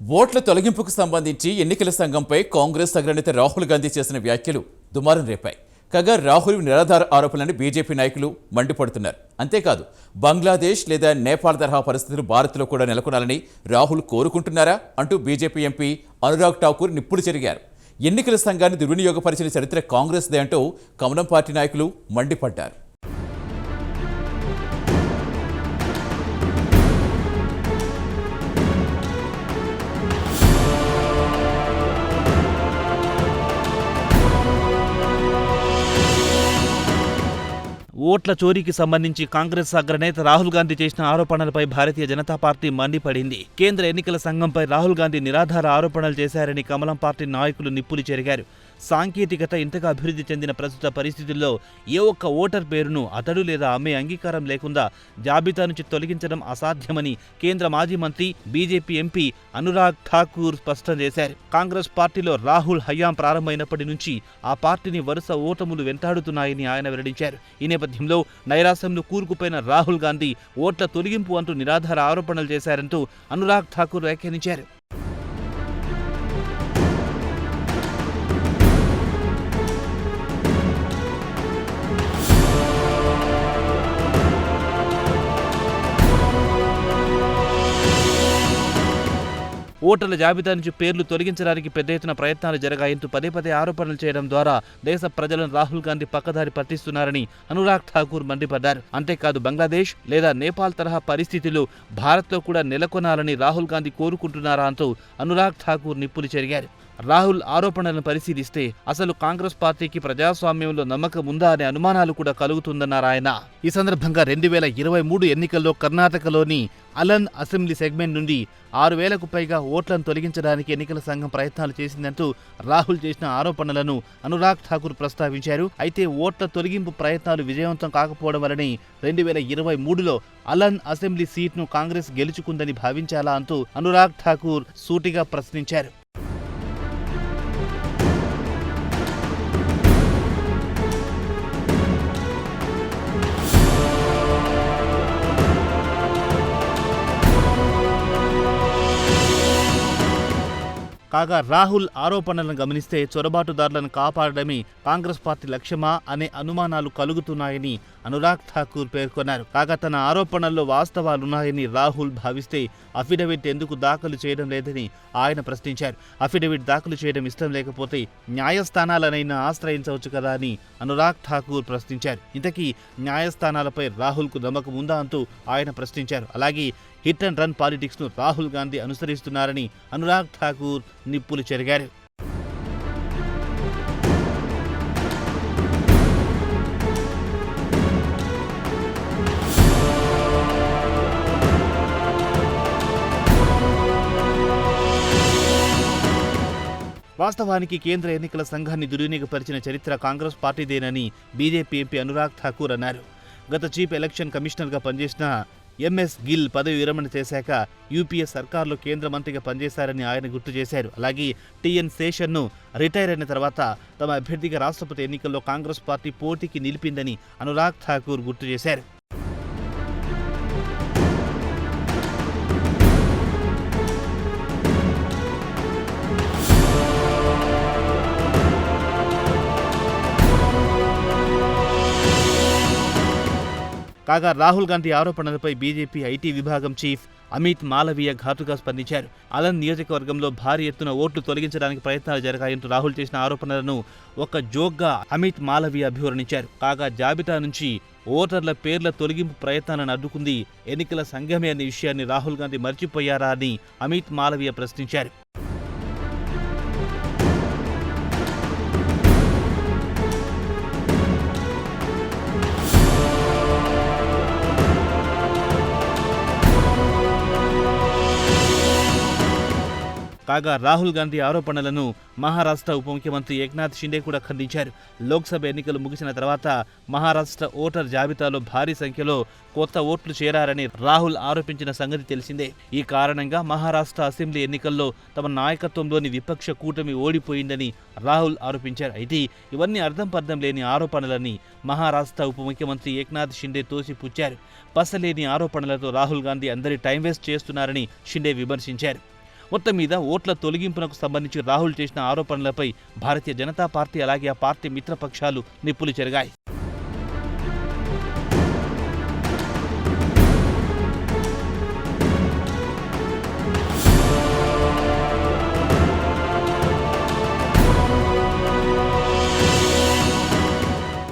ఓట్ల తొలగింపుకు సంబంధించి ఎన్నికల సంఘంపై కాంగ్రెస్ అగ్రనేత రాహుల్ గాంధీ చేసిన వ్యాఖ్యలు దుమారం రేపాయి. కాగా రాహుల్ నిరాధార ఆరోపణలను బీజేపీ నాయకులు మండిపడుతున్నారు. అంతేకాదు బంగ్లాదేశ్ లేదా నేపాల్ తరహా పరిస్థితులు భారత్లో కూడా నెలకొనాలని రాహుల్ కోరుకుంటున్నారా అంటూ బీజేపీ ఎంపీ అనురాగ్ ఠాకూర్ నిప్పుడు జరిగారు ఎన్నికల సంఘాన్ని దుర్వినియోగపరిచిన చరిత్ర కాంగ్రెస్దే అంటూ కమలం పార్టీ నాయకులు మండిపడ్డారు. ఓట్ల చోరీకి సంబంధించి కాంగ్రెస్ అగ్రనేత రాహుల్ గాంధీ చేసిన ఆరోపణలపై భారతీయ జనతా పార్టీ మండిపడింది. కేంద్ర ఎన్నికల సంఘంపై రాహుల్ గాంధీ నిరాధార ఆరోపణలు చేశారని కమలం పార్టీ నాయకులు నిప్పులు చెరిగారు. సాంకేతికత ఇంతగా అభివృద్ధి చెందిన ప్రస్తుత పరిస్థితుల్లో ఏ ఒక్క ఓటర్ పేరును అతడు లేదా ఆమె అంగీకారం లేకుండా జాబితా నుంచి తొలగించడం అసాధ్యమని కేంద్ర మాజీ మంత్రి బీజేపీ ఎంపీ అనురాగ్ ఠాకూర్ స్పష్టం చేశారు. కాంగ్రెస్ పార్టీలో రాహుల్ హయాం ప్రారంభమైనప్పటి నుంచి ఆ పార్టీని వరుస ఓటములు వెంటాడుతున్నాయని ఆయన వెల్లడించారు. ఈ నేపథ్యంలో నైరాశ్యంలో కూరుకుపోయిన రాహుల్ గాంధీ ఓట్ల తొలగింపు అంటూ నిరాధార ఆరోపణలు చేశారంటూ అనురాగ్ ఠాకూర్ వ్యాఖ్యానించారు. ఓటర్ల జాబితా నుంచి పేర్లు తొలగించడానికి పెద్ద ఎత్తున ప్రయత్నాలు జరగాయంటూ పదే పదే ఆరోపణలు చేయడం ద్వారా దేశ ప్రజలను రాహుల్ గాంధీ పక్కదారి పట్టిస్తున్నారని అనురాగ్ ఠాకూర్ మండిపడ్డారు. అంతేకాదు బంగ్లాదేశ్ లేదా నేపాల్ తరహా పరిస్థితులు భారత్లో కూడా నెలకొనాలని రాహుల్ గాంధీ కోరుకుంటున్నారా అంటూ అనురాగ్ ఠాకూర్ నిప్పులు చెరిగారు. రాహుల్ ఆరోపణలను పరిశీలిస్తే అసలు కాంగ్రెస్ పార్టీకి ప్రజాస్వామ్యంలో నమ్మకం ఉందా అనే అనుమానాలు కూడా కలుగుతుందన్నారు ఆయన. ఈ సందర్భంగా రెండు వేల ఇరవై మూడు ఎన్నికల్లో కర్ణాటకలోని అలన్ అసెంబ్లీ సెగ్మెంట్ నుండి ఆరు వేలకు పైగా ఓట్లను తొలగించడానికి ఎన్నికల సంఘం ప్రయత్నాలు చేసిందంటూ రాహుల్ చేసిన ఆరోపణలను అనురాగ్ ఠాకూర్ ప్రస్తావించారు. అయితే ఓట్ల తొలగింపు ప్రయత్నాలు విజయవంతం కాకపోవడం వలనే రెండు వేల ఇరవై మూడులో అలన్ అసెంబ్లీ సీట్ను కాంగ్రెస్ గెలుచుకుందని భావించాలా అంటూ అనురాగ్ ఠాకూర్ సూటిగా ప్రశ్నించారు. కాగా రాహుల్ ఆరోపణలను గమనిస్తే చొరబాటుదారులను కాపాడడమే కాంగ్రెస్ పార్టీ లక్ష్యమా అనే అనుమానాలు కలుగుతున్నాయని అనురాగ్ ఠాకూర్ పేర్కొన్నారు. కాగా తన ఆరోపణల్లో వాస్తవాలున్నాయని రాహుల్ భావిస్తే అఫిడవిట్ ఎందుకు దాఖలు చేయడం లేదని ఆయన ప్రశ్నించారు. అఫిడవిట్ దాఖలు చేయడం ఇష్టం లేకపోతే న్యాయస్థానాలనైనా ఆశ్రయించవచ్చు కదా అని అనురాగ్ ఠాకూర్ ప్రశ్నించారు. ఇంతకీ న్యాయస్థానాలపై రాహుల్కు నమ్మకం ఉందా అంటూ ఆయన ప్రశ్నించారు. అలాగే హిట్ అండ్ రన్ పాలిటిక్స్ను రాహుల్ గాంధీ అనుసరిస్తున్నారని అనురాగ్ ఠాకూర్ నిప్పులు చెరిగారు. వాస్తవానికి కేంద్ర ఎన్నికల సంఘాన్ని దుర్వినియోగపరిచిన చరిత్ర కాంగ్రెస్ పార్టీదేనని బీజేపీ ఎంపీ అనురాగ్ ఠాకూర్ అన్నారు. గత చీఫ్ ఎలక్షన్ కమిషనర్గా పనిచేసిన ఎంఎస్ గిల్ పదవి విరమణ చేశాక యూపీఏ సర్కార్లో కేంద్ర మంత్రిగా పనిచేశారని ఆయన గుర్తు చేశారు. అలాగే టీఎన్ శేషన్ను రిటైర్ అయిన తర్వాత తమ అభ్యర్థిగా రాష్ట్రపతి ఎన్నికల్లో కాంగ్రెస్ పార్టీ పోటీకి నిలిపిందని అనురాగ్ ఠాకూర్ గుర్తు చేశారు. కాగా రాహుల్ గాంధీ ఆరోపణలపై బీజేపీ ఐటీ విభాగం చీఫ్ అమిత్ మాలవీయ ఘాటుగా స్పందించారు. అలన్ నియోజకవర్గంలో భారీ ఎత్తున ఓట్లు తొలగించడానికి ప్రయత్నాలు జరగాయంటూ రాహుల్ చేసిన ఆరోపణలను ఒక జోక్గా అమిత్ మాలవీయ అభివర్ణించారు. కాగా జాబితా నుంచి ఓటర్ల పేర్ల తొలగింపు ప్రయత్నాలను అడ్డుకుంది ఎన్నికల సంఘమే అనే విషయాన్ని రాహుల్ గాంధీ మర్చిపోయారా అని అమిత్ మాలవీయ ప్రశ్నించారు. కాగా రాహుల్ గాంధీ ఆరోపణలను మహారాష్ట్ర ఉప ముఖ్యమంత్రి ఏక్నాథ్ షిండే కూడా ఖండించారు. లోక్సభ ఎన్నికలు ముగిసిన తర్వాత మహారాష్ట్ర ఓటర్ జాబితాలో భారీ సంఖ్యలో కొత్త ఓట్లు చేరారని రాహుల్ ఆరోపించిన సంగతి తెలిసిందే. ఈ కారణంగా మహారాష్ట్ర అసెంబ్లీ ఎన్నికల్లో తమ నాయకత్వంలోని విపక్ష కూటమి ఓడిపోయిందని రాహుల్ ఆరోపించారు. అయితే ఇవన్నీ అర్థం పర్థం లేని ఆరోపణలని మహారాష్ట్ర ఉప ముఖ్యమంత్రి ఏక్నాథ్ షిండే తోసిపుచ్చారు. పసలేని ఆరోపణలతో రాహుల్ గాంధీ అందరి టైం వేస్ట్ చేస్తున్నారని షిండే విమర్శించారు. మొత్తం మీద ఓట్ల తొలగింపునకు సంబంధించి రాహుల్ చేసిన ఆరోపణలపై భారతీయ జనతా పార్టీ అలాగే ఆ పార్టీ మిత్రపక్షాలు నిప్పులు చెరిగాయి.